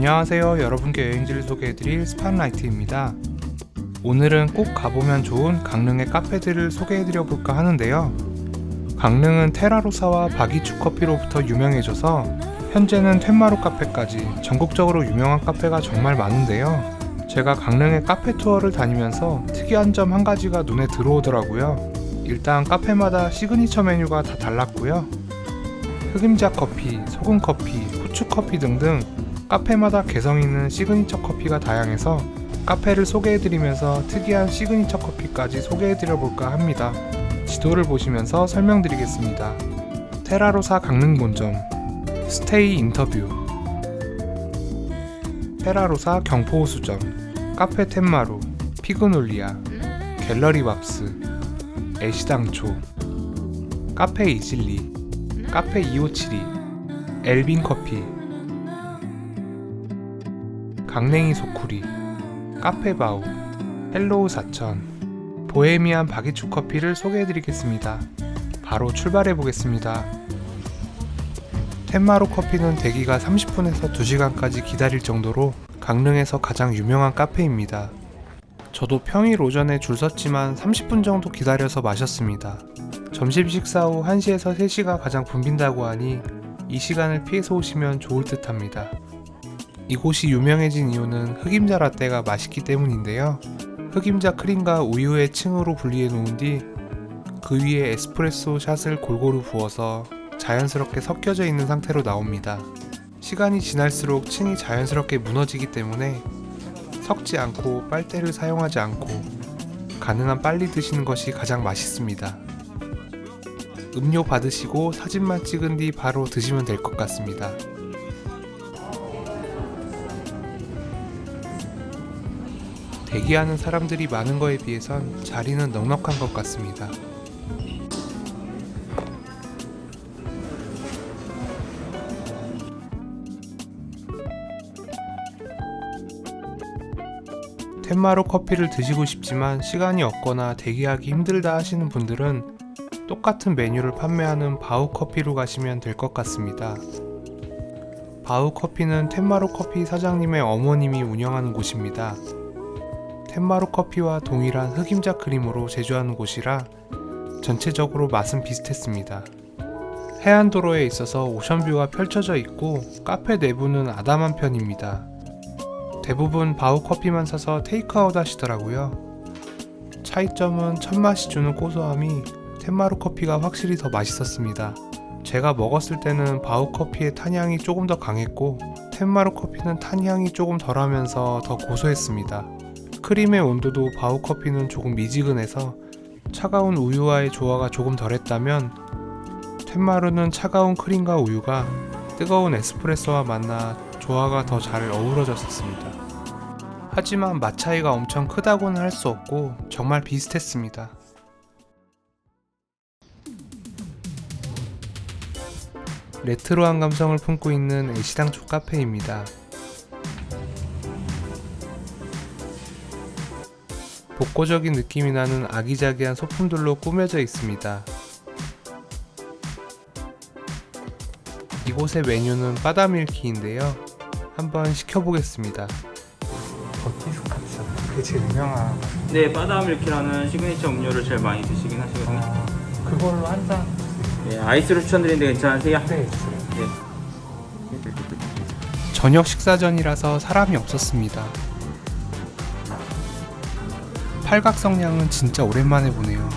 안녕하세요. 여러분께 여행지를 소개해드릴 스팟라이트입니다. 오늘은 꼭 가보면 좋은 강릉의 카페들을 소개해드려 볼까 하는데요. 강릉은 테라로사와 바기추 커피로부터 유명해져서 현재는 텐마루 카페까지 전국적으로 유명한 카페가 정말 많은데요. 제가 강릉의 카페 투어를 다니면서 특이한 점 한 가지가 눈에 들어오더라고요. 일단 카페마다 시그니처 메뉴가 다 달랐고요. 흑임자 커피, 소금 커피, 후추 커피 등등 카페마다 개성 있는 시그니처 커피가 다양해서 카페를 소개해드리면서 특이한 시그니처 커피까지 해드려 볼까 합니다. 지도를 보시면서 설명드리겠습니다. 테라로사 강릉 본점 스테이 인터뷰 테라로사 경포호수점 카페 텐마루 피그놀리아 갤러리 밥스 애시당초 카페 이질리 카페 2572 엘빈 커피 강냉이 소쿠리 카페 바우 헬로우 사천 보헤미안 바게추 커피를 소개해드리겠습니다. 바로 출발해 보겠습니다. 텐마루 커피는 대기가 30분에서 2시간까지 기다릴 정도로 강릉에서 가장 유명한 카페입니다. 저도 평일 오전에 줄 섰지만 30분 정도 기다려서 마셨습니다. 점심 식사 후 1시에서 3시가 가장 붐빈다고 하니 이 시간을 피해서 오시면 좋을 듯 합니다. 이곳이 유명해진 이유는 흑임자 라떼가 맛있기 때문인데요. 흑임자 크림과 우유의 층으로 분리해 놓은 뒤 그 위에 에스프레소 샷을 골고루 부어서 자연스럽게 섞여져 있는 상태로 나옵니다. 시간이 지날수록 층이 자연스럽게 무너지기 때문에 섞지 않고 빨대를 사용하지 않고 가능한 빨리 드시는 것이 가장 맛있습니다. 음료 받으시고 사진만 찍은 뒤 바로 드시면 될 것 같습니다. 대기하는 사람들이 많은 거에 비해선 자리는 넉넉한 것 같습니다. 텐마루 커피를 드시고 싶지만 시간이 없거나 대기하기 힘들다 하시는 분들은 똑같은 메뉴를 판매하는 바우 커피로 가시면 될 것 같습니다. 바우 커피는 텐마루 커피 사장님의 어머님이 운영하는 곳입니다. 텐마루 커피와 동일한 흑임자 크림으로 제조하는 곳이라 전체적으로 맛은 비슷했습니다. 해안도로에 있어서 오션뷰가 펼쳐져 있고 카페 내부는 아담한 편입니다. 대부분 바우 커피만 사서 테이크아웃 하시더라고요. 차이점은 첫 맛이 주는 고소함이 텐마루 커피가 확실히 더 맛있었습니다. 제가 먹었을 때는 바우 커피의 탄향이 조금 더 강했고 텐마루 커피는 탄향이 조금 덜하면서 더 고소했습니다. 크림의 온도도 바우 커피는 조금 미지근해서 차가운 우유와의 조화가 조금 덜했다면 텐마루는 차가운 크림과 우유가 뜨거운 에스프레소와 만나 조화가 더 잘 어우러졌었습니다. 하지만 맛 차이가 엄청 크다고는 할 수 없고 정말 비슷했습니다. 레트로한 감성을 품고 있는 애시당초 카페입니다. 복고적인 느낌이 나는 아기자기한 소품들로 꾸며져 있습니다. 이곳의 메뉴는 바다밀키인데요. 한번 시켜보겠습니다. 버티스카치 그게 제일 유명한 네, 바다밀키라는 시그니처 음료를 제일 많이 드시긴 하시거든요. 그걸로 한 잔. 네, 아이스로 추천드리는데 괜찮으세요? 네. 네. 저녁 식사 전이라서 사람이 없었습니다. 팔각성량은 진짜 오랜만에 보네요.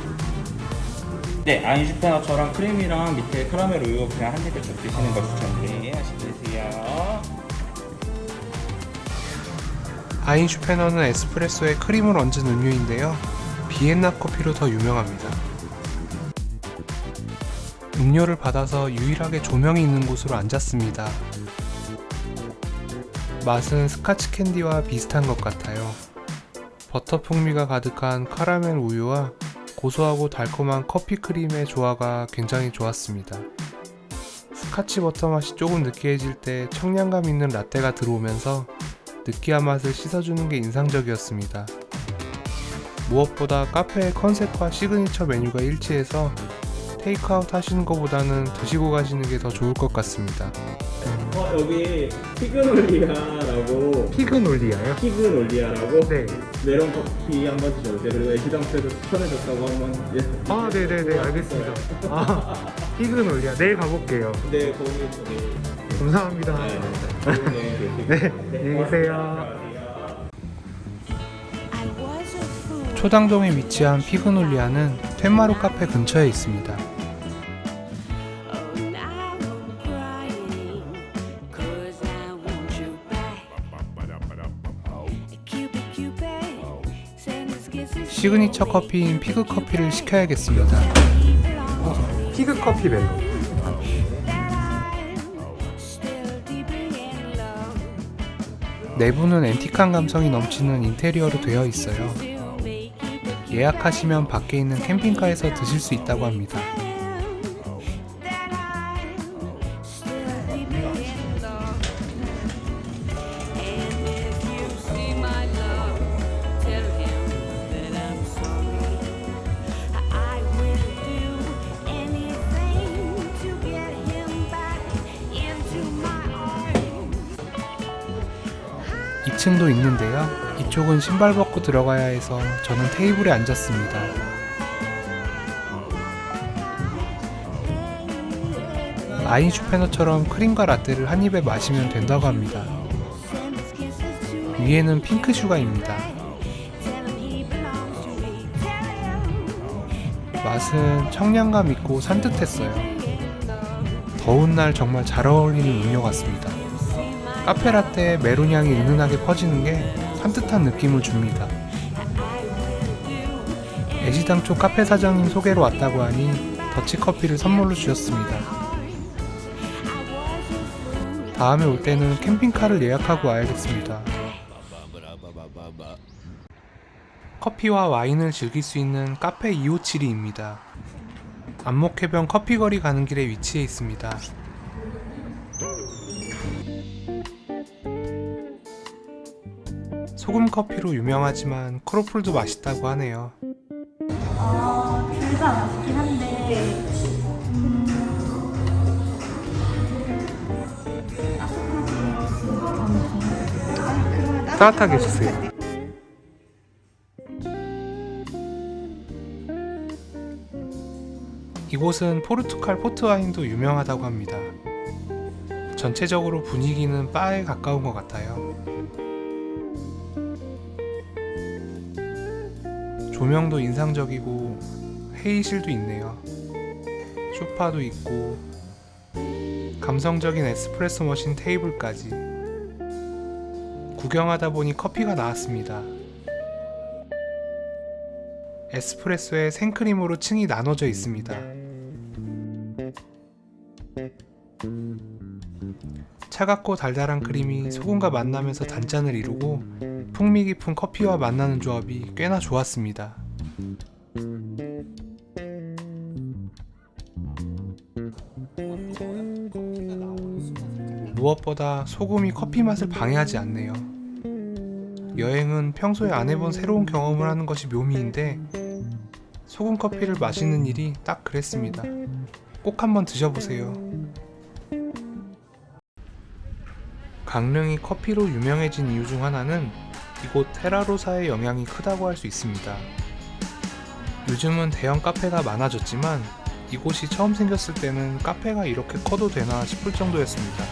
네, 아인슈페너처럼 크림이랑 밑에 카라멜 우유 그냥 한 입에 쭉 드시는 거 추천드려요. 드세요. 아인슈페너는 에스프레소에 크림을 얹은 음료인데요. 비엔나 커피로 더 유명합니다. 음료를 받아서 유일하게 조명이 있는 곳으로 앉았습니다. 맛은 스카치 캔디와 비슷한 것 같아요. 버터 풍미가 가득한 카라멜 우유와 고소하고 달콤한 커피 크림의 조화가 굉장히 좋았습니다. 스카치 버터 맛이 조금 느끼해질 때 청량감 있는 라떼가 들어오면서 느끼한 맛을 씻어주는 게 인상적이었습니다. 무엇보다 카페의 컨셉과 시그니처 메뉴가 일치해서 테이크아웃 하시는 것보다는 드시고 가시는 게 더 좋을 것 같습니다. 어 여기 피그놀리아라고 피그놀리아요? 피그놀리아라고 네. 메론 커피 한번 드셔보세요. 그리고 애시당초에도 추천해줬다고 한번 예. 아, 네네네, 알겠습니다. 아, 피그놀리아. 내일 가볼게요. 네 도움이 네. 감사합니다. 네. 네. 네, 안녕히 계세요. 초당동에 위치한 피그놀리아는 텐마루 카페 근처에 있습니다. 시그니처. 커피인 피그 커피를 시켜야겠습니다. 피그 커피 멜로. 내부는 앤틱한 감성이 넘치는 인테리어로 되어 있어요. 예약하시면 밖에 있는 캠핑카에서 드실 수 있다고 합니다. 2층도 있는데요. 이쪽은 신발 벗고 들어가야 해서 저는 테이블에 앉았습니다. 아인 슈페너처럼 크림과 라떼를 한 입에 마시면 된다고 합니다. 위에는. Tell him 맛은 청량감 있고 산뜻했어요. 더운 날 정말 잘 어울리는 음료 같습니다. See my 카페 라떼에 메론 향이 은은하게 퍼지는 게 산뜻한 느낌을 줍니다. 애시당초 카페 사장님 소개로 왔다고 하니 더치 커피를 선물로 주셨습니다. 다음에 올 때는 캠핑카를 예약하고 와야겠습니다. 커피와 와인을 즐길 수 있는 카페 257입니다. 안목해변 커피거리 가는 길에 위치해 있습니다. 소금 커피로 유명하지만 크로플도 맛있다고 하네요. 어, 둘다 맛있긴 한데, 음, 따뜻하게 주세요. 이곳은 포르투갈 포트와인도 유명하다고 합니다. 전체적으로 분위기는 바에 가까운 것 같아요. 조명도 인상적이고 회의실도 있네요. 소파도 있고 감성적인 에스프레소 머신 테이블까지 구경하다 보니 커피가 나왔습니다. 에스프레소에 생크림으로 층이 나눠져 있습니다. 차갑고 달달한 크림이 소금과 만나면서 단짠을 이루고 풍미 깊은 커피와 만나는 조합이 꽤나 좋았습니다. 무엇보다 소금이 커피 맛을 방해하지 않네요. 여행은 평소에 안 해본 새로운 경험을 하는 것이 묘미인데 소금 커피를 마시는 일이 딱 그랬습니다. 꼭 한번 드셔보세요. 강릉이 커피로 유명해진 이유 중 하나는 이곳 테라로사의 영향이 크다고 할 수 있습니다. 요즘은 대형 카페가 많아졌지만 이곳이 처음 생겼을 때는 카페가 이렇게 커도 되나 싶을 정도였습니다.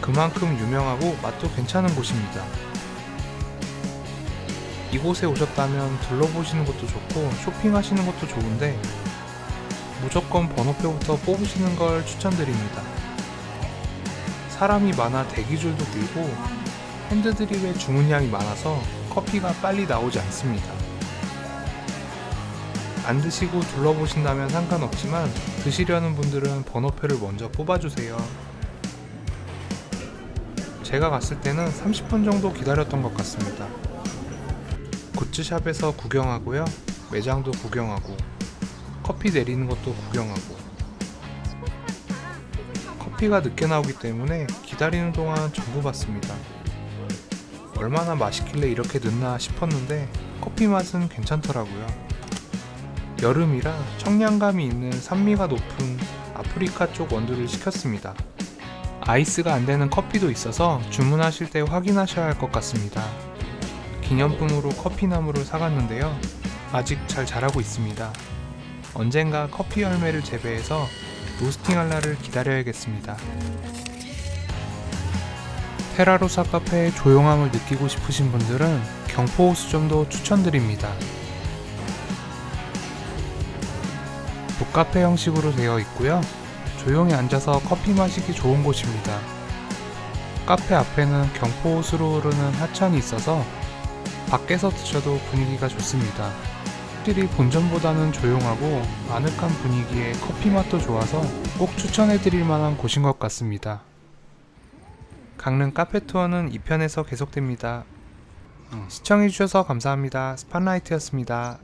그만큼 유명하고 맛도 괜찮은 곳입니다. 이곳에 오셨다면 둘러보시는 것도 좋고 쇼핑하시는 것도 좋은데 무조건 번호표부터 뽑으시는 걸 추천드립니다. 사람이 많아 대기줄도 길고 핸드드립에 주문량이 많아서 커피가 빨리 나오지 않습니다. 안 드시고 둘러보신다면 상관없지만 드시려는 분들은 번호표를 먼저 뽑아주세요. 제가 갔을 때는 30분 정도 기다렸던 것 같습니다. 굿즈샵에서 구경하고요. 매장도 구경하고 커피 내리는 것도 구경하고 커피가 늦게 나오기 때문에 기다리는 동안 정보 봤습니다. 얼마나 맛있길래 이렇게 늦나 싶었는데 커피 맛은 괜찮더라고요. 여름이라 청량감이 있는 산미가 높은 아프리카 쪽 원두를 시켰습니다. 아이스가 안 되는 커피도 있어서 주문하실 때 확인하셔야 할 것 같습니다. 기념품으로 커피 나무를 사갔는데요. 아직 잘 자라고 있습니다. 언젠가 커피 열매를 재배해서 로스팅할 날을 기다려야겠습니다. 테라로사 카페의 조용함을 느끼고 싶으신 분들은 경포 호수점도 추천드립니다. 북카페 형식으로 되어 있고요. 조용히 앉아서 커피 마시기 좋은 곳입니다. 카페 앞에는 경포 호수로 흐르는 하천이 있어서 밖에서 드셔도 분위기가 좋습니다. 확실히 본점보다는 조용하고 아늑한 분위기에 커피 맛도 좋아서 꼭 추천해드릴 만한 곳인 것 같습니다. 강릉 카페 투어는 2편에서 계속됩니다. 시청해주셔서 감사합니다. 스팟라이트였습니다.